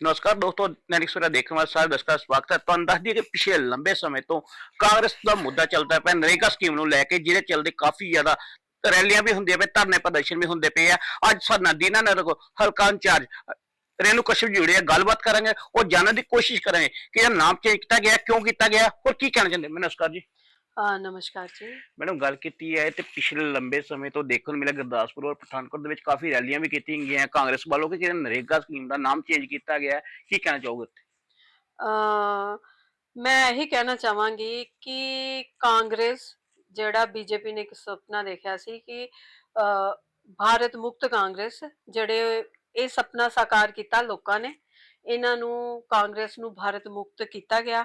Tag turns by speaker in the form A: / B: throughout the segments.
A: ਨਮਸਕਾਰ ਦੋਸਤੋ ਨੈਨਿਕ ਸਵੇਰਾ ਦੇਖਣ ਵਾਲੇ ਸਾਰੇ ਦਰਸ਼ਕਾਂ ਦਾ ਸਵਾਗਤ ਹੈ ਤੁਹਾਨੂੰ ਦੱਸ ਦਈਏ ਕਿ ਪਿਛਲੇ ਲੰਬੇ ਸਮੇਂ ਤੋਂ ਕਾਂਗਰਸ ਦਾ ਮੁੱਦਾ ਚੱਲਦਾ ਪਿਆ ਨਰੇਗਾ ਸਕੀਮ ਨੂੰ ਲੈ ਕੇ ਜਿਹਦੇ ਚੱਲਦੇ ਕਾਫੀ ਜ਼ਿਆਦਾ ਰੈਲੀਆਂ ਵੀ ਹੁੰਦੀਆਂ ਪਏ ਧਰਨੇ ਪ੍ਰਦਰਸ਼ਨ ਵੀ ਹੁੰਦੇ ਪਏ ਆ ਅੱਜ ਸਾਡਾ ਦੀਨਾ ਨਗਰ ਹਲਕਾ ਇੰਚਾਰਜ ਰੇਨੂ ਕਸ਼ਪ ਜੀ ਜੁੜੇ ਗੱਲਬਾਤ ਕਰਾਂਗੇ ਉਹ ਜਾਣਨ ਦੀ ਕੋਸ਼ਿਸ਼ ਕਰਾਂਗੇ ਕਿ ਇਹ ਨਾਮ ਚੇਂਜ ਕੀਤਾ ਗਿਆ ਕਿਉਂ ਕੀਤਾ ਗਿਆ ਔਰ ਕੀ ਕਹਿਣਾ ਚਾਹੁੰਦੇ ਮੈਂ ਨਮਸਕਾਰ ਜੀ
B: ਆ ਨਮਸਕਾਰ ਜੀ।
A: ਮੈਡਮ ਗੱਲ ਕੀਤੀ ਹੈ ਤੇ ਪਿਛਲੇ ਲੰਬੇ ਸਮੇਂ ਤੋਂ ਦੇਖਣ ਨੂੰ ਮਿਲਿਆ ਗੁਰਦਾਸਪੁਰ ਔਰ ਪਠਾਨਕੋਟ ਦੇ ਵਿੱਚ ਕਾਫੀ ਰੈਲੀਆਂ ਵੀ ਕੀਤੀਆਂ ਗਈਆਂ ਕਾਂਗਰਸ ਵੱਲੋਂ ਕਿ ਜਿਹੜਾ ਨਰੇਗਾ ਸਕੀਮ ਦਾ ਨਾਮ ਚੇਂਜ ਕੀਤਾ ਗਿਆ ਹੈ। ਕੀ ਕਹਿਣਾ ਚਾਹੋਗੇ
B: ਅ ਮੈਂ ਇਹੀ ਕਹਿਣਾ ਚਾਹਾਂਗੀ ਕਿ ਕਾਂਗਰਸ ਜਿਹੜਾ ਬੀਜੇਪੀ ਨੇ ਇੱਕ ਸੁਪਨਾ ਦੇਖਿਆ ਸੀ ਕਿ ਭਾਰਤ ਮੁਕਤ ਕਾਂਗਰਸ ਜਿਹੜੇ ਇਹ ਸੁਪਨਾ ਸਾਕਾਰ ਕੀਤਾ ਲੋਕਾਂ ਨੇ ਇਹਨਾਂ ਨੂੰ ਕਾਂਗਰਸ ਨੂੰ ਭਾਰਤ ਮੁਕਤ ਕੀਤਾ ਗਿਆ।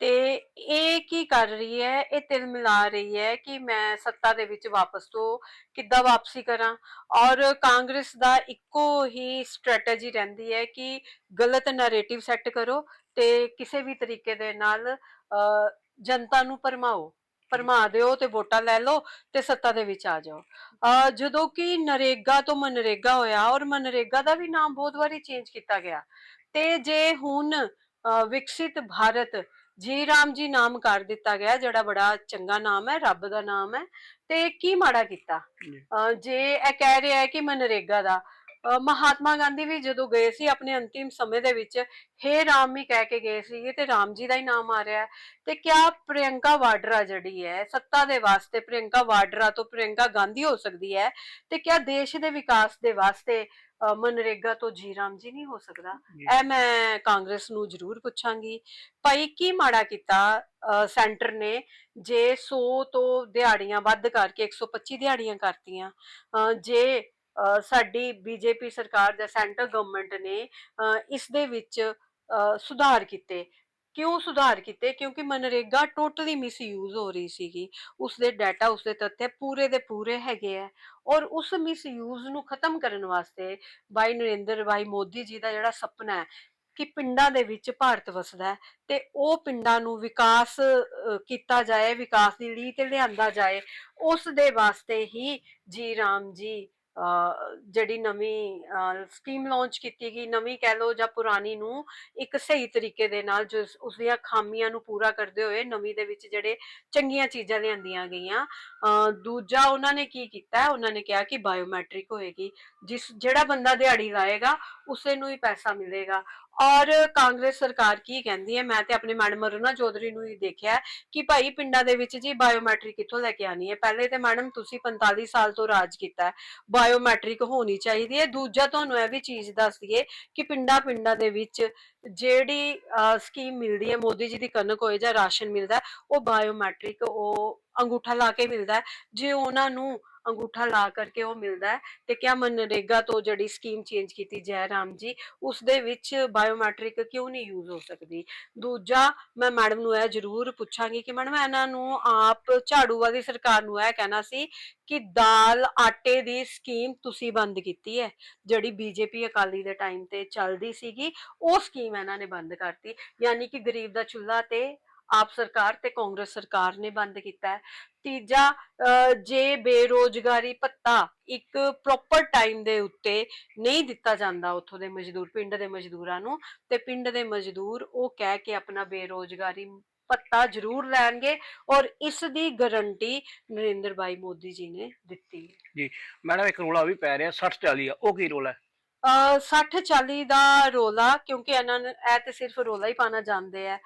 B: ਤੇ ਇਹ ਕੀ ਕਰ ਰਹੀ ਹੈ? ਇਹ ਤਿਲ ਮਿਲਾ ਰਹੀ ਹੈ ਕਿ ਮੈਂ ਸੱਤਾ ਦੇ ਵਿੱਚ ਵਾਪਸ ਤੋਂ ਕਿੱਦਾਂ ਵਾਪਸੀ ਕਰਾਂ? ਔਰ ਕਾਂਗਰਸ ਦਾ ਇੱਕੋ ਹੀ ਸਟ੍ਰੈਟਜੀ ਰਹਿੰਦੀ ਹੈ ਕਿ ਗਲਤ ਨੈਰੇਟਿਵ ਸੈੱਟ ਕਰੋ ਤੇ ਕਿਸੇ ਵੀ ਤਰੀਕੇ ਦੇ ਨਾਲ ਜਨਤਾ ਨੂੰ ਭਰਮਾਓ। ਭਰਮਾ ਦਿਓ ਤੇ ਵੋਟਾਂ ਲੈ ਲਓ ਤੇ ਸੱਤਾ ਦੇ ਵਿੱਚ ਆ ਜਾਓ। ਅ, ਜਦੋਂ ਕਿ ਨਰੇਗਾ ਤੋਂ ਮਨਰੇਗਾ ਹੋਇਆ ਔਰ ਮਨਰੇਗਾ ਦਾ ਵੀ ਨਾਮ ਬਹੁਤ ਵਾਰੀ ਚੇਂਜ ਕੀਤਾ ਗਿਆ। ਤੇ ਜੇ ਹੁਣ ਵਿਕਸਿਤ ਭਾਰਤ ਜੀ ਰਾਮ ਜੀ ਨਾਮ ਕਰ ਦਿੱਤਾ ਗਿਆ ਜਿਹੜਾ ਬੜਾ ਚੰਗਾ ਨਾਮ ਹੈ ਰੱਬ ਦਾ ਨਾਮ ਹੈ। ਤੇ ਕੀ ਮਾੜਾ ਕੀਤਾ?
A: ਜੀ।
B: ਇਹ ਕਹਿ ਰਿਹਾ ਹੈ ਕਿ ਮਨਰੇਗਾ ਦਾ ਮਹਾਤਮਾ ਗਾਂਧੀ ਵੀ ਜਦੋਂ ਗਏ ਸੀ ਆਪਣੇ ਅੰਤਿਮ ਸਮੇਂ ਦੇ ਵਿੱਚ ਹੇ ਰਾਮ ਹੀ ਕਹਿ ਕੇ ਗਏ ਸੀ ਤੇ ਰਾਮ ਜੀ ਦਾ ਹੀ ਨਾਮ ਆ ਰਿਹਾ ਹੈ। ਤੇ ਕਿਆ ਪ੍ਰਿਯੰਕਾ ਵਾਡਰਾ ਜਿਹੜੀ ਹੈ? ਸੱਤਾ ਦੇ ਵਾਸਤੇ ਪ੍ਰਿਯੰਕਾ ਵਾਡਰਾ ਤੋਂ ਪ੍ਰਿਯੰਕਾ ਗਾਂਧੀ ਹੋ ਸਕਦੀ ਹੈ। ਤੇ ਕਿਆ ਦੇਸ਼ ਦੇ ਵਿਕਾਸ ਦੇ ਵਾਸਤੇ ਅ, ਮਨਰੇਗਾ ਤੋਂ ਜੀ ਰਾਮ ਜੀ ਨਹੀਂ ਹੋ ਸਕਦਾ। ਇਹ ਮੈਂ ਕਾਂਗਰਸ ਨੂੰ ਜ਼ਰੂਰ ਪੁੱਛਾਂਗੀ। ਭਾਈ ਕੀ ਮਾੜਾ ਕੀਤਾ? ਅ, ਸੈਂਟਰ ਨੇ ਜੇ 100 ਤੋਂ ਦਿਹਾੜੀਆਂ ਵੱਧ ਕਰਕੇ 125 ਦਿਹਾੜੀਆਂ ਕਰਤੀਆਂ ਅ, ਜੇ ਅ, ਸਾਡੀ ਬੀਜੇਪੀ ਸਰਕਾਰ ਜਾਂ ਸੈਂਟਰ ਗਵਰਨਮੈਂਟ ਨੇ ਅ, ਇਸ ਦੇ ਵਿੱਚ ਅ, ਸੁਧਾਰ ਕੀਤੇ ਕਿਉਂ ਸੁਧਾਰ ਕੀਤੇ? ਕਿਉਂਕਿ ਮਨਰੇਗਾ ਟੋਟਲੀ ਮਿਸਯੂਜ਼ ਹੋ ਰਹੀ ਸੀਗੀ। ਉਸ ਦੇ ਡਾਟਾ ਉਸ ਦੇ ਤੱਥ ਪੂਰੇ ਦੇ ਪੂਰੇ ਹੈਗੇ ਆ। ਔਰ ਉਸ ਮਿਸਯੂਜ਼ ਨੂੰ ਖਤਮ ਕਰਨ ਵਾਸਤੇ ਭਾਈ ਨਰਿੰਦਰ, ਬਾਈ ਮੋਦੀ ਜੀ ਦਾ ਜਿਹੜਾ ਸੁਪਨਾ ਹੈ ਕਿ ਪਿੰਡਾਂ ਦੇ ਵਿੱਚ ਭਾਰਤ ਵਸਦਾ ਤੇ ਉਹ ਪਿੰਡਾਂ ਨੂੰ ਵਿਕਾਸ ਕੀਤਾ ਜਾਏ, ਵਿਕਾਸ ਦੀ ਲੀਹ ਤੇ ਲਿਆਂਦਾ ਜਾਏ, ਉਸ ਦੇ ਵਾਸਤੇ ਹੀ ਜੀ ਰਾਮ ਜੀ ਜਿਹੜੀ ਨਵੀਂ ਸਕੀਮ ਲਾਂਚ ਕੀਤੀ ਗਈ ਨਵੀਂ ਕਹਿ ਲੋ ਜਾਂ ਪੁਰਾਣੀ ਨੂੰ ਇੱਕ ਸਹੀ ਤਰੀਕੇ ਦੇ ਨਾਲ ਜੋ ਉਸ- ਦੀਆਂ ਖਾਮੀਆਂ ਨੂੰ ਪੂਰਾ ਕਰਦੇ ਹੋਏ ਨਵੀਂ ਦੇ ਵਿੱਚ ਜਿਹੜੇ ਚੰਗੀਆਂ ਚੀਜ਼ਾਂ ਲਿਆਂਦੀਆਂ ਗਈਆਂ। ਅ, ਦੂਜਾ ਉਹਨਾਂ ਨੇ ਕੀ ਕੀਤਾ? ਉਹਨਾਂ ਨੇ ਕਿਹਾ ਕਿ ਬਾਇਓਮੈਟ੍ਰਿਕ ਹੋਏਗੀ। ਜਿਸ, ਜਿਹੜਾ ਬੰਦਾ ਦਿਹਾੜੀ ਲਾਏਗਾ, ਉਸੇ ਨੂੰ ਹੀ ਪੈਸਾ ਮਿਲੇਗਾ। ਔਰ ਕਾਂਗਰਸ ਸਰਕਾਰ ਕੀ ਕਹਿੰਦੀ ਹੈ? ਮੈਂ ਤੇ ਆਪਣੇ ਮੈਡਮ ਅਰੁਣਾ ਚੌਧਰੀ ਨੂੰ ਹੀ ਦੇਖਿਆ ਕਿ ਭਾਈ ਪਿੰਡਾਂ ਦੇ ਵਿੱਚ ਜੀ ਬਾਇਓਮੈਟ੍ਰਿਕ ਕਿੱਥੋਂ ਲੈ ਕੇ ਆਣੀ ਹੈ? ਪਹਿਲੇ ਤੇ ਮੈਡਮ ਤੁਸੀਂ 45 ਸਾਲ ਤੋਂ ਰਾਜ ਕੀਤਾ ਹੈ। ਬਾਇਓਮੈਟ੍ਰਿਕ ਹੋਣੀ ਚਾਹੀਦੀ ਹੈ। ਦੂਜਾ ਤੁਹਾਨੂੰ ਇਹ ਵੀ ਚੀਜ਼ ਦੱਸ ਦਈਏ ਕਿ ਪਿੰਡਾਂ ਪਿੰਡਾਂ ਦੇ ਵਿੱਚ ਜਿਹੜੀ ਸਕੀਮ ਮਿਲਦੀ ਹੈ, ਮੋਦੀ ਜੀ ਦੀ ਕਣਕ ਹੋਏ ਜਾਂ ਰਾਸ਼ਨ ਮਿਲਦਾ ਉਹ ਬਾਇਓਮੈਟ੍ਰਿਕ ਉਹ ਅੰਗੂਠਾ ਲਾ ਕੇ ਮਿਲਦਾ ਜੇ ਉਹਨਾਂ ਨੂੰ ਅੰਗੂਠਾ ਲਾ ਕਰਕੇ ਉਹ ਮਿਲਦਾ ਤੇ ਕਿਆ ਮਨਰੇਗਾ ਤੋਂ ਜਿਹੜੀ ਸਕੀਮ ਚੇਂਜ ਕੀਤੀ ਜੈ ਰਾਮ ਜੀ ਉਸ ਦੇ ਵਿੱਚ ਬਾਇਓਮੈਟ੍ਰਿਕ ਕਿਉਂ ਨਹੀਂ ਯੂਜ਼ ਹੋ ਸਕਦੀ? ਦੂਜਾ, ਮੈਂ ਮੈਡਮ ਨੂੰ ਇਹ ਜ਼ਰੂਰ ਪੁੱਛਾਂਗੀ ਕਿ ਮੈਡਮ ਇਹਨਾਂ ਨੂੰ ਆਪ ਝਾੜੂ ਵਾਲੀ ਸਰਕਾਰ ਨੂੰ ਇਹ ਕਹਿਣਾ ਸੀ ਕਿ ਦਾਲ ਆਟੇ ਦੀ ਸਕੀਮ ਤੁਸੀਂ ਬੰਦ ਕੀਤੀ ਹੈ। ਜਿਹੜੀ ਬੀਜੇਪੀ ਅਕਾਲੀ ਦੇ ਟਾਈਮ ਤੇ ਚੱਲਦੀ ਸੀਗੀ ਉਹ ਸਕੀਮ ਇਹਨਾਂ ਨੇ ਬੰਦ ਕਰਤੀ। ਯਾਨੀ ਕਿ ਗਰੀਬ ਦਾ ਚੁੱਲ੍ਹਾ ਤੇ ਆਪ ਸਰਕਾਰ ਤੇ ਕਾਂਗਰਸ ਸਰਕਾਰ ਨੇ ਬੰਦ ਕੀਤਾ ਹੈ। ਤੀਜਾ ਅਹ, ਜੇ ਬੇਰੋਜ਼ਗਾਰੀ ਭੱਤਾ ਇੱਕ ਪ੍ਰੋਪਰ ਟਾਈਮ ਦੇ ਉੱਤੇ ਨਹੀਂ ਦਿੱਤਾ ਜਾਂਦਾ ਉੱਥੋਂ ਦੇ ਮਜ਼ਦੂਰ ਪਿੰਡ ਦੇ ਮਜ਼ਦੂਰਾਂ ਨੂੰ ਤੇ ਪਿੰਡ ਦੇ ਮਜ਼ਦੂਰ ਉਹ ਕਹਿ ਕੇ ਆਪਣਾ ਬੇਰੋਜ਼ਗਾਰੀ ਭੱਤਾ ਜ਼ਰੂਰ ਲੈਣਗੇ ਔਰ ਇਸ ਦੀ ਗਾਰੰਟੀ ਨਰਿੰਦਰ ਭਾਈ ਮੋਦੀ ਜੀ ਨੇ ਦਿੱਤੀ ਹੈ।
A: ਮੈਡਮ ਇੱਕ ਰੋਲਾ ਵੀ ਪੈ ਰਿਹਾ 60 40 ਆ ਉਹ ਕੀ ਰੋਲਾ ਹੈ?
B: ਅ 60 40 ਦਾ ਰੋਲਾ ਕਿਉਂਕਿ ਇਹਨਾਂ ਨੇ ਇਹ ਤੇ ਸਿਰਫ ਰੋਲਾ ਹੀ ਪਾਣਾ ਜਾਣਦੇ ਆ।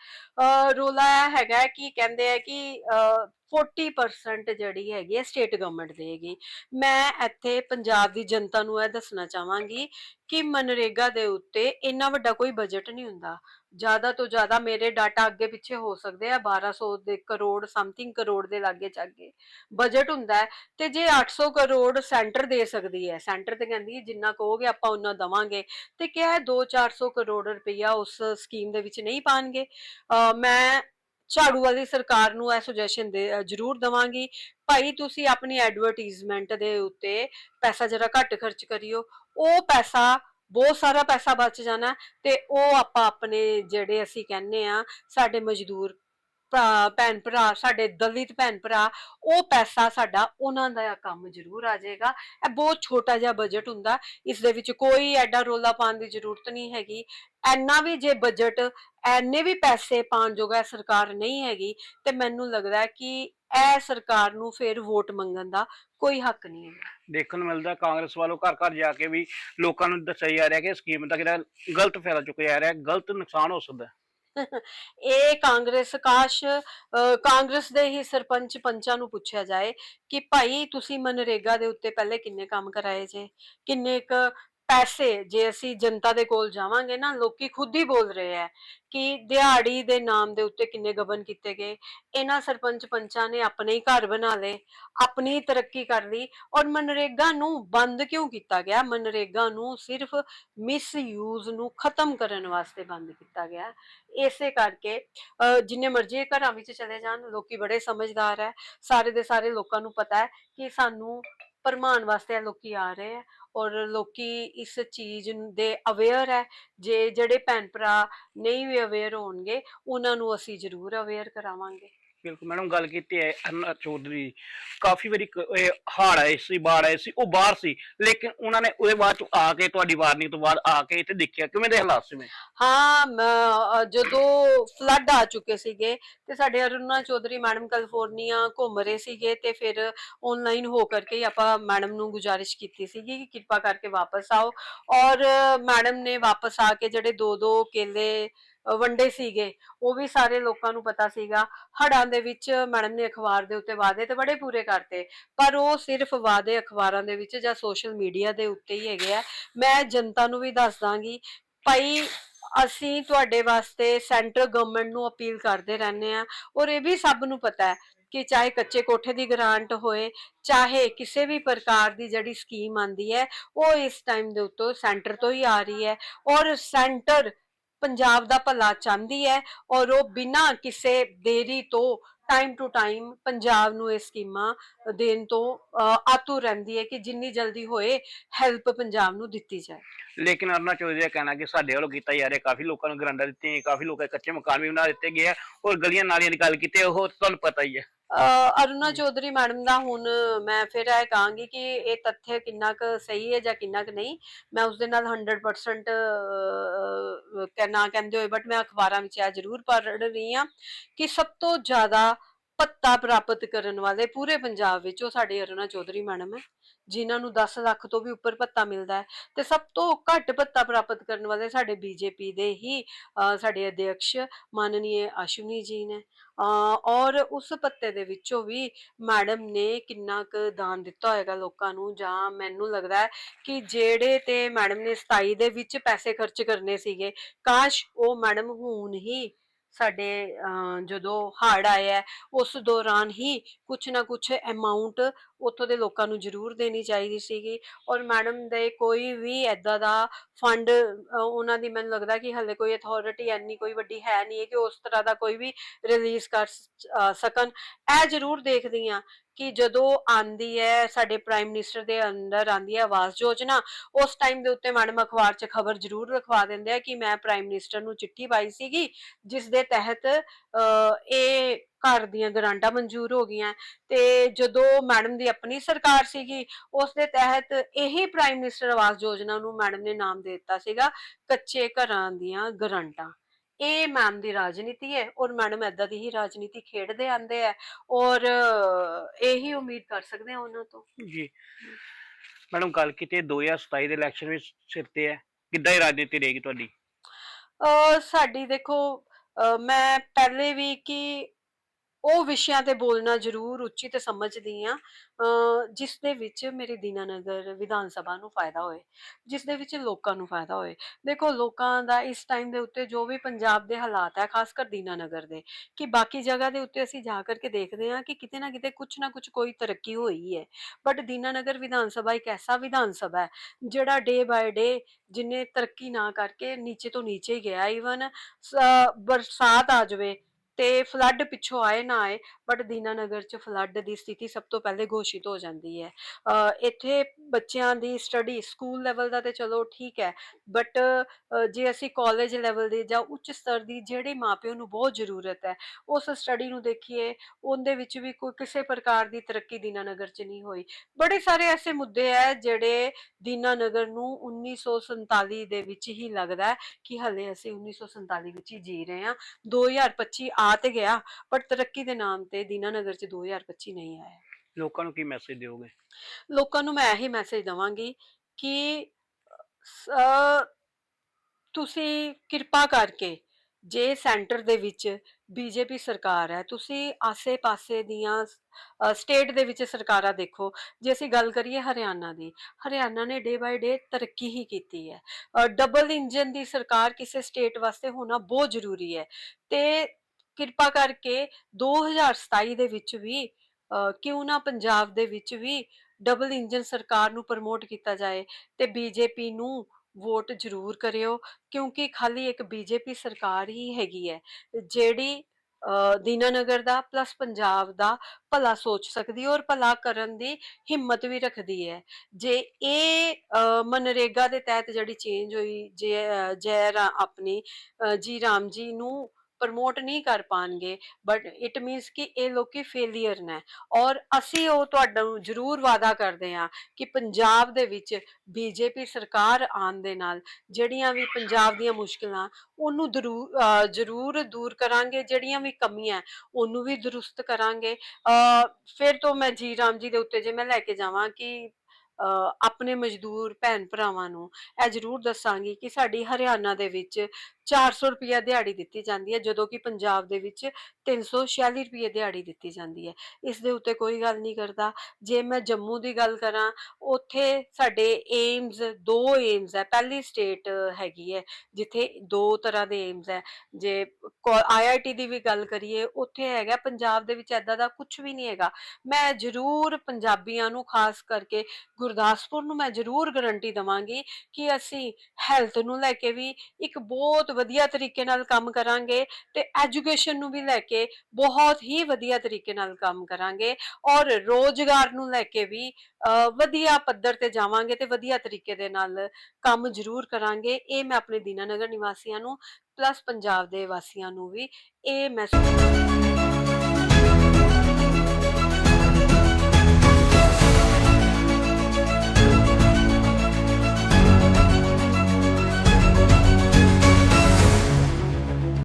B: ਰੋਲਾ ਇਹ ਹੈਗਾ ਕਿ ਕਹਿੰਦੇ ਆ ਕਿ ਅ, 40% ਜਿਹੜੀ ਹੈਗੀ ਹੈ ਸਟੇਟ ਗਵਰਨਮੈਂਟ ਦੇਗੀ। ਮੈਂ ਇੱਥੇ ਪੰਜਾਬ ਦੀ ਜਨਤਾ ਨੂੰ ਇਹ ਦੱਸਣਾ ਚਾਹਾਂਗੀ ਕਿ ਮਨਰੇਗਾ ਦੇ ਉੱਤੇ ਇੰਨਾ ਵੱਡਾ ਕੋਈ ਬਜਟ ਨਹੀਂ ਹੁੰਦਾ। ਜ਼ਿਆਦਾ ਤੋਂ ਜ਼ਿਆਦਾ ਮੇਰੇ ਡਾਟਾ ਅੱਗੇ ਪਿੱਛੇ ਹੋ ਸਕਦੇ ਆ 1200 ਦੇ ਕਰੋੜ ਸਮਥਿੰਗ ਕਰੋੜ ਦੇ ਲਾਗੇ ਚਾਗੇ। ਬਜਟ ਹੁੰਦਾ ਹੈ ਤੇ ਜੇ 800 ਕਰੋੜ ਸੈਂਟਰ ਦੇ ਸਕਦੀ ਹੈ ਸੈਂਟਰ ਤੇ ਕਹਿੰਦੀ ਹੈ ਜਿੰਨਾ ਕਹੋਗੇ ਆਪਾਂ ਉਹਨਾਂ ਦਵਾਂਗੇ। ਤੇ ਕਿਹਾ ਹੈ 2-400 ਕਰੋੜ ਰੁਪਈਆ ਉਸ ਸਕੀਮ ਦੇ ਵਿੱਚ ਨਹੀਂ ਪਾਣਗੇ। ਮੈਂ ਝਾੜੂ ਵਾਲੀ ਸਰਕਾਰ ਨੂੰ ਇਹ ਸੁਜੈਸ਼ਨ ਦੇ ਜ਼ਰੂਰ ਦਵਾਂਗੀ। ਭਾਈ, ਤੁਸੀਂ ਆਪਣੀ ਐਡਵਰਟਾਈਜ਼ਮੈਂਟ ਦੇ ਉੱਤੇ ਪੈਸਾ ਜਰਾ ਘੱਟ ਖਰਚ ਕਰਿਓ। ਉਹ ਪੈਸਾ ਬਹੁਤ ਸਾਰਾ ਪੈਸਾ ਬਚ ਜਾਣਾ ਤੇ ਉਹ ਆਪਾਂ ਆਪਣੇ ਜਿਹੜੇ ਅਸੀਂ ਕਹਿੰਨੇ ਆ ਸਾਡੇ ਮਜ਼ਦੂਰ ਭਰਾ- ਭੈਣ ਭਰਾ, ਸਾਡੇ ਦਲਿਤ ਭੈਣ ਭਰਾ, ਉਹ ਪੈਸਾ ਸਾਡਾ ਉਹਨਾਂ ਦਾ ਕੰਮ ਜ਼ਰੂਰ ਆ ਜਾਏਗਾ। ਇਹ ਬਹੁਤ ਛੋਟਾ ਜਿਹਾ ਬਜਟ ਹੁੰਦਾ ਇਸ ਦੇ ਵਿੱਚ ਕੋਈ ਐਡਾ ਰੋਲਾ ਪਾਉਣ ਦੀ ਜ਼ਰੂਰਤ ਨਹੀਂ ਹੈਗੀ। ਐਨਾ ਵੀ ਜੇ ਬਜਟ ਐਨੇ ਵੀ ਪੈਸੇ ਪਾਉਣ ਜੋਗਾ ਸਰਕਾਰ ਨਹੀਂ ਹੈਗੀ ਤੇ ਮੈਨੂੰ ਲੱਗਦਾ ਕਿ ਇਹ ਸਰਕਾਰ ਨੂੰ ਫਿਰ ਵੋਟ ਮੰਗਣ ਦਾ ਕੋਈ ਹੱਕ ਨਹੀਂ ਹੈ
A: ਦੇਖਣ ਨੂੰ ਮਿਲਦਾ ਕਾਂਗਰਸ ਵੱਲੋਂ ਘਰ ਘਰ ਜਾ ਕੇ ਵੀ ਲੋਕਾਂ ਨੂੰ ਦੱਸਿਆ ਜਾ ਰਿਹਾ ਕਿ ਸਕੀਮ ਦਾ ਕਿਹੜਾ ਗਲਤ ਫਾਇਦਾ ਚੁੱਕਿਆ ਜਾ ਰਿਹਾ ਗਲਤ ਨੁਕਸਾਨ ਹੋ ਸਕਦਾ।
B: ਇਹ ਕਾਂਗਰਸ ਕਾਸ਼ ਕਾਂਗਰਸ ਦੇ ਹੀ ਸਰਪੰਚ ਪੰਚਾਂ ਨੂੰ ਪੁੱਛਿਆ ਜਾਏ ਕਿ ਭਾਈ ਤੁਸੀਂ ਮਨਰੇਗਾ ਦੇ ਉੱਤੇ ਪਹਿਲੇ ਕਿੰਨੇ ਕੰਮ ਕਰਾਏ ਜੇ ਕਿੰਨੇ ਕ ਪੈਸੇ ਜੇ ਅਸੀਂ ਜਨਤਾ ਦੇ ਕੋਲ ਜਾਵਾਂਗੇ ਨਾ, ਲੋਕੀ ਖੁਦ ਹੀ ਬੋਲ ਰਹੇ ਹੈ ਕਿ ਦਿਹਾੜੀ ਦੇ ਨਾਮ ਦੇ ਉੱਤੇ ਕਿੰਨੇ ਗਬਨ ਕੀਤੇ ਗਏ। ਇਹਨਾਂ ਸਰਪੰਚ ਪੰਚਾਂ ਨੇ ਆਪਣੇ ਹੀ ਘਰ ਬਣਾ ਲਏ, ਆਪਣੀ ਤਰੱਕੀ ਕਰ ਲਈ ਔਰ ਮਨਰੇਗਾ ਨੂੰ ਬੰਦ ਕਿਉਂ ਕੀਤਾ ਗਿਆ? ਮਨਰੇਗਾ ਨੂੰ ਸਿਰਫ ਮਿਸਯੂਜ਼ ਨੂੰ ਖਤਮ ਕਰਨ ਵਾਸਤੇ ਬੰਦ ਕੀਤਾ ਗਿਆ। ਇਸੇ ਕਰਕੇ ਅਹ ਜਿੰਨੇ ਮਰਜ਼ੀ ਘਰਾਂ ਵਿੱਚ ਚਲੇ ਜਾਣ, ਲੋਕੀ ਬੜੇ ਸਮਝਦਾਰ ਹੈ ਸਾਰੇ ਦੇ ਸਾਰੇ ਲੋਕਾਂ ਨੂੰ ਪਤਾ ਹੈ ਕਿ ਸਾਨੂੰ ਭਰਮਾਉਣ ਵਾਸਤੇ ਇਹ ਲੋਕੀ ਆ ਰਹੇ ਹੈ ਔਰ ਲੋਕੀ ਇਸ ਚੀਜ਼ ਦੇ ਅਵੇਅਰ ਹੈ, ਜੇ ਜਿਹੜੇ ਭੈਣ ਭਰਾ ਨਹੀਂ ਵੀ ਅਵੇਅਰ ਹੋਣਗੇ, ਉਹਨਾਂ ਨੂੰ ਅਸੀਂ ਜ਼ਰੂਰ ਅਵੇਅਰ ਕਰਾਵਾਂਗੇ।
A: ਬਿਲਕੁਲ ਮੈਡਮ ਗੱਲ ਕੀਤੀ ਹੈ ਅਰੁਣਾ ਚੌਧਰੀ ਕਾਫੀ ਵਾਰੀ ਕ- ਇਹ ਹਾੜ ਆਏ ਸੀ ਬਾੜ ਆਏ ਸੀ ਉਹ ਬਾਹਰ ਸੀ ਲੇਕਿਨ ਉਹਨਾਂ ਨੇ ਉਹਦੇ ਬਾਅਦ ਚ ਆ ਕੇ ਤੁਹਾਡੀ ਵਾਰਨਿੰਗ ਤੋਂ ਬਾਅਦ ਆ ਕੇ ਇੱਥੇ ਦੇਖਿਆ। ਕਿਵੇਂ ਦੇ ਹਾਲਾਤ ਸੀ ਮੈਂ
B: ਹਾਂ ਮ- ਅ, ਜਦੋਂ ਫਲੱਡ ਆ ਚੁੱਕੇ ਸੀਗੇ ਤੇ ਸਾਡੇ ਅਰੁਣਾ ਚੌਧਰੀ ਮੈਡਮ ਕੈਲੀਫੋਰਨੀਆ ਘੁੰਮ ਰਹੇ ਸੀਗੇ ਤੇ ਫਿਰ ਆਨਲਾਈਨ ਹੋ ਕਰਕੇ ਹੀ ਆਪਾਂ ਮੈਡਮ ਨੂੰ ਗੁਜ਼ਾਰਿਸ਼ ਕੀਤੀ ਸੀਗੀ ਕਿ ਕਿਰਪਾ ਕਰਕੇ ਵਾਪਸ ਆਓ। ਔਰ ਮੈਡਮ ਨੇ ਵਾਪਸ ਆ ਕੇ ਜਿਹੜੇ ਦੋ ਦੋ ਕੇਲੇ ਵੰਡੇ ਸੀਗੇ, ਉਹ ਵੀ ਸਾਰੇ ਲੋਕਾਂ ਨੂੰ ਪਤਾ ਸੀਗਾ। ਹੜਾਂ ਦੇ ਵਿੱਚ ਮੈਡਮ ਨੇ ਅਖਬਾਰ ਦੇ ਉੱਤੇ ਵਾਅਦੇ ਤੇ ਬੜੇ ਪੂਰੇ ਕਰਤੇ, ਪਰ ਉਹ ਸਿਰਫ ਵਾਅਦੇ ਅਖਬਾਰਾਂ ਦੇ ਵਿੱਚ ਜਾਂ ਸੋਸ਼ਲ ਮੀਡੀਆ ਦੇ ਉੱਤੇ ਹੀ ਹੈਗੇ ਆ। ਮੈਂ ਜਨਤਾ ਨੂੰ ਵੀ ਦੱਸ ਦਾਂਗੀ, ਭਾਈ, ਅਸੀਂ ਤੁਹਾਡੇ ਵਾਸਤੇ ਸੈਂਟਰ ਗਵਰਨਮੈਂਟ ਨੂੰ ਅਪੀਲ ਕਰਦੇ ਰਹਿੰਦੇ ਆ ਔਰ ਇਹ ਵੀ ਸਭ ਨੂੰ ਪਤਾ ਹੈ ਕਿ ਚਾਹੇ ਕੱਚੇ ਕੋਠੇ ਦੀ ਗ੍ਰਾਂਟ ਹੋਏ, ਚਾਹੇ ਕਿਸੇ ਵੀ ਪ੍ਰਕਾਰ ਦੀ ਜਿਹੜੀ ਸਕੀਮ ਆਂਦੀ ਹੈ, ਉਹ ਇਸ ਟਾਈਮ ਦੇ ਉੱਤੋਂ ਸੈਂਟਰ ਤੋਂ ਹੀ ਆ ਰਹੀ ਹੈ, ਔਰ ਸੈਂਟਰ ਪੰਜਾਬ ਦਾ ਭਲਾ ਚਾਹੁੰਦੀ ਹੈ ਔਰ ਉਹ ਬਿਨਾਂ ਕਿਸੇ ਦੇਰੀ ਤੋਂ ਟਾਈਮ ਟੂ ਟਾਈਮ ਪੰਜਾਬ ਨੂੰ ਇਹ ਸਕੀਮਾਂ ਦੇਣ ਤੋਂ ਆਤੁਰ ਰਹਿੰਦੀ ਹੈ ਕਿ ਜਿੰਨੀ ਜਲਦੀ ਹੋਏ ਹੈਲਪ ਪੰਜਾਬ ਨੂੰ ਦਿੱਤੀ ਜਾਏ।
A: ਲੇਕਿਨ ਅਰੁਣਾ ਚੌਧਰੀ ਦਾ ਕਹਿਣਾ ਕਿ ਸਾਡੇ ਵੱਲੋਂ ਕੀਤਾ ਜਾ ਰਿਹਾ ਕਾਫੀ ਲੋਕਾਂ ਨੂੰ ਗਰੰਟਾਂ ਦਿੱਤੀਆਂ ਕਾਫੀ ਲੋਕਾਂ ਕੱਚੇ ਮਕਾਨ ਵੀ ਬਣਾ ਦਿੱਤੇ ਗਏ ਆ ਔਰ ਗਲੀਆਂ ਨਾਲੀਆਂ ਦੀ ਗੱਲ ਕੀਤੀ ਉਹ ਤੁਹਾਨੂੰ ਪਤਾ ਹੀ ਹੈ।
B: ਅਰੁਣਾ ਚੌਧਰੀ ਮੈਡਮ ਦਾ ਹੁਣ ਮੈਂ ਫਿਰ ਇਹ ਕਹਾਂਗੀ ਕਿ ਇਹ ਤੱਥ ਕਿੰਨਾ ਕੁ ਸਹੀ ਹੈ ਜਾਂ ਕਿੰਨਾ ਕੁ ਨਹੀਂ। ਮੈਂ ਉਸ ਦੇ ਨਾਲ 100% ਅਹ, ਕਹਿਣਾ ਕਹਿੰਦੇ ਹੋਏ ਬਟ ਮੈਂ ਅਖਬਾਰਾਂ ਵਿੱਚ ਇਹ ਜ਼ਰੂਰ ਪੜ੍ਹ ਰਹੀ ਹਾਂ ਕਿ ਸਭ ਤੋਂ ਜ਼ਿਆਦਾ ਭੱਤਾ ਪ੍ਰਾਪਤ ਕਰਨ ਵਾਲੇ ਪੂਰੇ ਪੰਜਾਬ ਵਿੱਚ ਉਹ ਸਾਡੇ ਅਰੁਣਾ ਚੌਧਰੀ ਮੈਡਮ ਹੈ ਜਿਨ੍ਹਾਂ ਨੂੰ 10 ਲੱਖ ਤੋਂ ਵੀ ਉੱਪਰ ਭੱਤਾ ਮਿਲਦਾ ਹੈ ਤੇ ਸਭ ਤੋਂ ਘੱਟ ਭੱਤਾ ਪ੍ਰਾਪਤ ਕਰਨ ਵਾਲੇ ਸਾਡੇ ਬੀਜੇਪੀ ਦੇ ਹੀ ਸਾਡੇ ਅਧਿਕਸ਼ ਮਾਨਨੀय ਅਸ਼ਵਨੀ ਜੀ ਨੇ। ਅਹ, ਔਰ ਉਸ ਪੱਤੇ ਦੇ ਵਿੱਚੋਂ ਵੀ ਮੈਡਮ ਨੇ ਕਿੰਨਾ ਕੁ ਦਾਨ ਦਿੱਤਾ ਹੋਏਗਾ ਲੋਕਾਂ ਨੂੰ ਜਾਂ ਮੈਨੂੰ ਲੱਗਦਾ ਹੈ ਕਿ ਜਿਹੜੇ ਤੇ ਮੈਡਮ ਨੇ 27 ਦੇ ਵਿੱਚ ਪੈਸੇ ਖਰਚ ਕਰਨੇ ਸੀਗੇ ਕਾਸ਼ ਉਹ ਮੈਡਮ ਹੁਣ ਹੀ ਸਾਡੇ ਅਹ, ਜਦੋਂ ਹੜ੍ਹ ਆਇਆ ਉਸ ਦੌਰਾਨ ਹੀ ਕੁਛ ਨਾ ਕੁਛ ਅਮਾਉਂਟ ਉੱਥੋਂ ਦੇ ਲੋਕਾਂ ਨੂੰ ਜ਼ਰੂਰ ਦੇਣੀ ਚਾਹੀਦੀ ਸੀਗੀ। ਔਰ ਮੈਡਮ ਦੇ ਕੋਈ ਵੀ ਐਦਾਂ ਦਾ ਫੰਡ ਉਹਨਾਂ ਦੀ ਮੈਨੂੰ ਲੱਗਦਾ ਕਿ ਹਲੇ ਕੋਈ ਅਥਾਰਟੀ ਐਨੀ ਕੋਈ ਵੱਡੀ ਹੈ ਨਹੀਂ ਹੈ ਕਿ ਉਸ ਤਰ੍ਹਾਂ ਦਾ ਕੋਈ ਵੀ ਰਿਲੀਜ਼ ਕਰ ਸਕਣ। ਇਹ ਜ਼ਰੂਰ ਦੇਖਦੀ ਆ ਕਿ ਜਦੋਂ ਆਂਦੀ ਹੈ ਸਾਡੇ ਪ੍ਰਾਈਮ ਮਿਨਿਸਟਰ ਦੇ ਅੰਦਰ ਆਂਦੀ ਹੈ ਆਵਾਸ ਯੋਜਨਾ ਉਸ ਟਾਈਮ ਦੇ ਉੱਤੇ ਮੈਡਮ ਅਖਬਾਰ 'ਚ ਖਬਰ ਜ਼ਰੂਰ ਲਿਖਵਾ ਦਿੰਦੇ ਆ ਕਿ ਮੈਂ ਪ੍ਰਾਈਮ ਮਿਨਿਸਟਰ ਨੂੰ ਚਿੱਠੀ ਪਾਈ ਸੀਗੀ ਜਿਸ ਦੇ ਤਹਿਤ ਅਹ, ਇਹ ਘਰ ਦੀਆਂ ਗਰਾਂਟਾਂ ਮਨਜ਼ੂਰ ਹੋ ਗਈਆਂ। ਤੇ ਜਦੋਂ ਮੈਡਮ ਦੀ ਆਪਣੀ ਸਰਕਾਰ ਸੀਗੀ ਉਸ ਦੇ ਤਹਿਤ ਇਹੀ ਪ੍ਰਾਈਮ ਮਿਨਿਸਟਰ ਆਵਾਸ ਯੋਜਨਾ ਨੂੰ ਮੈਡਮ ਨੇ ਨਾਮ ਦੇ ਦਿੱਤਾ ਸੀਗਾ ਕੱਚੇ ਘਰਾਂ ਦੀਆਂ ਗਰਾਂਟਾਂ। ਇਹ ਮੈਮ ਦੀ ਰਾਜਨੀਤੀ ਹੈ ਔਰ ਮੈਡਮ ਏਦਾਂ ਦੀ ਹੀ ਰਾਜਨੀਤੀ ਖੇਡਦੇ ਆਂਦੇ ਆ ਔਰ ਇਹੀ ਉਮੀਦ ਕਰ ਸਕਦੇ ਆ ਉਹਨਾਂ ਤੋਂ।
A: ਜੀ। ਮੈਡਮ ਗੱਲ ਕੀਤੀ ਹੈ 2027 ਦੇ ਇਲੈਕਸ਼ਨ ਵਿੱਚ ਸਿਰ ਤੇ ਹੈ। ਕਿੱਦਾਂ ਦੀ ਰਾਜਨੀਤੀ ਰਹੇਗੀ ਤੁਹਾਡੀ?
B: ਅਹ ਸਾਡੀ ਦੇਖੋ ਮੈਂ ਪਹਿਲੇ ਵੀ ਕਿ ਉਹ ਵਿਸ਼ਿਆਂ ਤੇ ਬੋਲਣਾ ਜ਼ਰੂਰ ਉੱਚੀ ਤੇ ਸਮਝਦੀ ਆ ਜਿਸ ਦੇ ਵਿੱਚ ਮੇਰੇ ਦੀਨਾਨਗਰ ਵਿਧਾਨ ਸਭਾ ਨੂੰ ਫਾਇਦਾ ਹੋਏ, ਜਿਸ ਦੇ ਵਿੱਚ ਲੋਕਾਂ ਨੂੰ ਫਾਇਦਾ ਹੋਏ। ਦੇਖੋ, ਲੋਕਾਂ ਦਾ ਇਸ ਟਾਈਮ ਦੇ ਉੱਤੇ ਜੋ ਵੀ ਪੰਜਾਬ ਦੇ ਹਾਲਾਤ ਹੈ, ਖਾਸ ਕਰ ਦੀਨਾਨਗਰ ਦੇ, ਕਿ ਬਾਕੀ ਜਗ੍ਹਾ ਦੇ ਉੱਤੇ ਅਸੀਂ ਜਾ ਕਰਕੇ ਦੇਖਦੇ ਹਾਂ ਕਿ ਕਿਤੇ ਨਾ ਕਿਤੇ ਕੁਝ ਨਾ ਕੁਝ ਕੋਈ ਤਰੱਕੀ ਹੋਈ ਹੈ ਬਟ ਦੀਨਾਨਗਰ ਵਿਧਾਨ ਸਭਾ ਇੱਕ ਐਸਾ ਵਿਧਾਨ ਸਭਾ ਹੈ, ਜਿਹੜਾ ਡੇ ਬਾਏ ਡੇ ਜਿੰਨੇ ਤਰੱਕੀ ਨਾ ਕਰਕੇ ਨੀਚੇ ਤੋਂ ਨੀਚੇ ਗਿਆ। ਈਵਨ ਬਰਸਾਤ ਆ ਜਾਵੇ ਤੇ ਫਲੱਡ ਪਿੱਛੋਂ ਆਏ ਨਾ ਆਏ ਬਟ ਦੀਨਾਨਗਰ ਚ ਫਲੱਡ ਦੀ ਸਥਿਤੀ ਸਭ ਤੋਂ ਪਹਿਲੇ ਘੋਸ਼ਿਤ ਹੋ ਜਾਂਦੀ ਹੈ। ਇੱਥੇ ਬੱਚਿਆਂ ਦੀ ਸਟੱਡੀ ਸਕੂਲ ਲੈਵਲ ਦਾ ਤੇ ਚਲੋ ਠੀਕ ਹੈ ਬਟ ਜੇ ਅਸੀਂ ਕਾਲਜ ਲੈਵਲ ਦੇ ਜਾਂ ਉੱਚ ਸਤਰ ਦੀ ਜਿਹੜੇ ਮਾਪਿਆਂ ਨੂੰ ਬਹੁਤ ਜ਼ਰੂਰਤ ਹੈ, ਉਸ ਸਟੱਡੀ ਨੂੰ ਦੇਖੀਏ, ਉਹਦੇ ਵਿੱਚ ਵੀ ਕੋਈ ਕਿਸੇ ਪ੍ਰਕਾਰ ਦੀ ਤਰੱਕੀ ਦੀਨਾਨਗਰ ਚ ਨਹੀਂ ਹੋਈ। ਬੜੇ ਸਾਰੇ ਐਸੇ ਮੁੱਦੇ ਹੈ ਜਿਹੜੇ ਦੀਨਾਨਗਰ ਨੂੰ 1947 ਦੇ ਵਿੱਚ ਹੀ ਲੱਗਦਾ ਕਿ ਹਲੇ ਅਸੀਂ 1947 ਵਿੱਚ ਹੀ ਜੀ ਰਹੇ ਹਾਂ। 2025 ਆ ਤੇ ਗਿਆ ਪਰ ਤਰੱਕੀ ਦੇ ਨਾਮ ਤੇ ਦੀਨਾਨਗਰ ਚ 2025 ਨਹੀਂ ਆਇਆ।
A: ਲੋਕਾਂ ਨੂੰ ਕੀ ਮੈਸੇਜ ਦਿਓਗੇ?
B: ਲੋਕਾਂ ਨੂੰ ਮੈਂ ਇਹੀ ਮੈਸੇਜ ਦਵਾਂਗੀ ਕਿ ਸ- ਤੁਸੀਂ ਕਿਰਪਾ ਕਰਕੇ ਜੇ ਸੈਂਟਰ ਦੇ ਵਿੱਚ ਬੀਜੇਪੀ ਸਰਕਾਰ ਹੈ ਤੁਸੀਂ ਆਸੇ-ਪਾਸੇ ਦੀਆਂ ਸਟੇਟ ਦੇ ਵਿੱਚ ਸਰਕਾਰਾਂ ਦੇਖੋ। ਜੇ ਅਸੀਂ ਗੱਲ ਕਰੀਏ ਹਰਿਆਣਾ ਦੀ ਹਰਿਆਣਾ ਨੇ ਡੇ ਬਾਈ ਡੇ ਤਰੱਕੀ ਹੀ ਕੀਤੀ ਹੈ। ਡਬਲ ਇੰਜਨ ਦੀ ਸਰਕਾਰ ਕਿਸੇ ਸਟੇਟ ਵਾਸਤੇ ਹੋਣਾ ਬਹੁਤ ਜ਼ਰੂਰੀ ਹੈ। ਤੇ ਕਿਰਪਾ ਕਰਕੇ 2027 ਦੇ ਵਿੱਚ ਵੀ ਕਿਉਂ ਨਾ ਪੰਜਾਬ ਦੇ ਵਿੱਚ ਵੀ ਡਬਲ ਇੰਜਨ ਸਰਕਾਰ ਨੂੰ ਪ੍ਰਮੋਟ ਕੀਤਾ ਜਾਏ ਤੇ ਬੀਜੇਪੀ ਨੂੰ ਵੋਟ ਜ਼ਰੂਰ ਕਰਿਓ ਕਿਉਂਕਿ ਖਾਲੀ ਇੱਕ ਬੀਜੇਪੀ ਸਰਕਾਰ ਹੀ ਹੈਗੀ ਹੈ ਜਿਹੜੀ ਦੀਨਾਨਗਰ ਦਾ ਪਲੱਸ ਪੰਜਾਬ ਦਾ ਭਲਾ ਸੋਚ ਸਕਦੀ ਹੈ ਔਰ ਭਲਾ ਕਰਨ ਦੀ ਹਿੰਮਤ ਵੀ ਰੱਖਦੀ ਹੈ। ਜੇ ਇਹ ਮਨਰੇਗਾ ਦੇ ਤਹਿਤ ਜਿਹੜੀ ਚੇਂਜ ਹੋਈ ਜੇ ਅ, ਜੈ ਆਪਣੀ ਜੀ ਰਾਮ ਜੀ ਨੂੰ ਪ੍ਰਮੋਟ ਨਹੀਂ ਕਰ ਪਾਣਗੇ ਬਟ ਇਟ ਮੀਨਸ ਕਿ ਇਹ ਲੋਕੀ ਫੇਲਿਅਰ ਨੇ। ਔਰ ਅਸੀਂ ਉਹ ਤੁਹਾਨੂੰ ਜ਼ਰੂਰ ਵਾਅਦਾ ਕਰਦੇ ਹਾਂ ਕਿ ਪੰਜਾਬ ਦੇ ਵਿੱਚ ਬੀਜੇਪੀ ਸਰਕਾਰ ਆਉਣ ਦੇ ਨਾਲ ਜਿਹੜੀਆਂ ਵੀ ਪੰਜਾਬ ਦੀਆਂ ਮੁਸ਼ਕਲਾਂ, ਉਹਨੂੰ ਦਰੂ- ਜ਼ਰੂਰ ਦੂਰ ਕਰਾਂਗੇ, ਜਿਹੜੀਆਂ ਵੀ ਕਮੀਆਂ, ਉਹਨੂੰ ਵੀ ਦਰੁਸਤ ਕਰਾਂਗੇ। ਅਹ ਫਿਰ ਤੋਂ ਮੈਂ ਜੀ ਰਾਮ ਜੀ ਦੇ ਉੱਤੇ ਜੇ ਮੈਂ ਲੈ ਕੇ ਜਾਵਾਂ ਕਿ ਆਪਣੇ ਮਜ਼ਦੂਰ ਭੈਣ ਭਰਾਵਾਂ ਨੂੰ ਇਹ ਜ਼ਰੂਰ ਦੱਸਾਂਗੀ ਕਿ ਸਾਡੀ ਹਰਿਆਣਾ ਦੇ ਵਿੱਚ 400 ਰੁਪਿਆ ਦਿਹਾੜੀ ਦਿੱਤੀ ਜਾਂਦੀ ਹੈ, ਜਦੋਂ ਕਿ ਪੰਜਾਬ ਦੇ ਵਿੱਚ 346 ਰੁਪਏ ਦਿਹਾੜੀ ਦਿੱਤੀ ਜਾਂਦੀ ਹੈ। ਇਸ ਦੇ ਉੱਤੇ ਕੋਈ ਗੱਲ ਨਹੀਂ ਕਰਦਾ। ਜੇ ਮੈਂ ਜੰਮੂ ਦੀ ਗੱਲ ਕਰਾਂ, ਉੱਥੇ ਸਾਡੇ ਏਮਸ ਦੋ ਏਮਸ ਹੈ, ਪਹਿਲੀ ਸਟੇਟ ਹੈਗੀ ਹੈ, ਜਿੱਥੇ ਦੋ ਤਰ੍ਹਾਂ ਦੇ ਏਮਸ ਹੈ। ਜੇ ਆਈਆਈਟੀ ਦੀ ਵੀ ਗੱਲ ਕਰੀਏ, ਉੱਥੇ ਹੈਗਾ, ਪੰਜਾਬ ਦੇ ਵਿੱਚ ਐਦਾਂ ਦਾ ਕੁਝ ਵੀ ਨਹੀਂ ਹੈਗਾ। ਮੈਂ ਜ਼ਰੂਰ ਪੰਜਾਬੀਆਂ ਨੂੰ ਖਾਸ ਕਰਕੇ ਗੁਰਦਾਸਪੁਰ ਨੂੰ ਮੈਂ ਜ਼ਰੂਰ ਗਾਰੰਟੀ ਦਵਾਂਗੀ ਕਿ ਅਸੀਂ ਹੈਲਥ ਨੂੰ ਲੈ ਕੇ ਵੀ ਇੱਕ ਬਹੁਤ ਵਧੀਆ ਤਰੀਕੇ ਨਾਲ ਕੰਮ ਕਰਾਂਗੇ ਤੇ ਐਜੂਕੇਸ਼ਨ ਨੂੰ ਵੀ ਲੈ ਕੇ ਬਹੁਤ ਹੀ ਵਧੀਆ ਤਰੀਕੇ ਨਾਲ ਕੰਮ ਕਰਾਂਗੇ ਔਰ ਰੋਜ਼ਗਾਰ ਨੂੰ ਲੈ ਕੇ ਵੀ ਵਧੀਆ ਪੱਧਰ ਤੇ ਜਾਵਾਂਗੇ ਤੇ ਵਧੀਆ ਤਰੀਕੇ ਦੇ ਨਾਲ ਕੰਮ ਜ਼ਰੂਰ ਕਰਾਂਗੇ। ਇਹ ਮੈਂ ਆਪਣੇ ਦੀਨਾਨਗਰ ਨਿਵਾਸੀਆਂ ਨੂੰ ਪਲੱਸ ਪੰਜਾਬ ਦੇ ਵਾਸੀਆਂ ਨੂੰ ਵੀ ਇਹ ਮੈਂ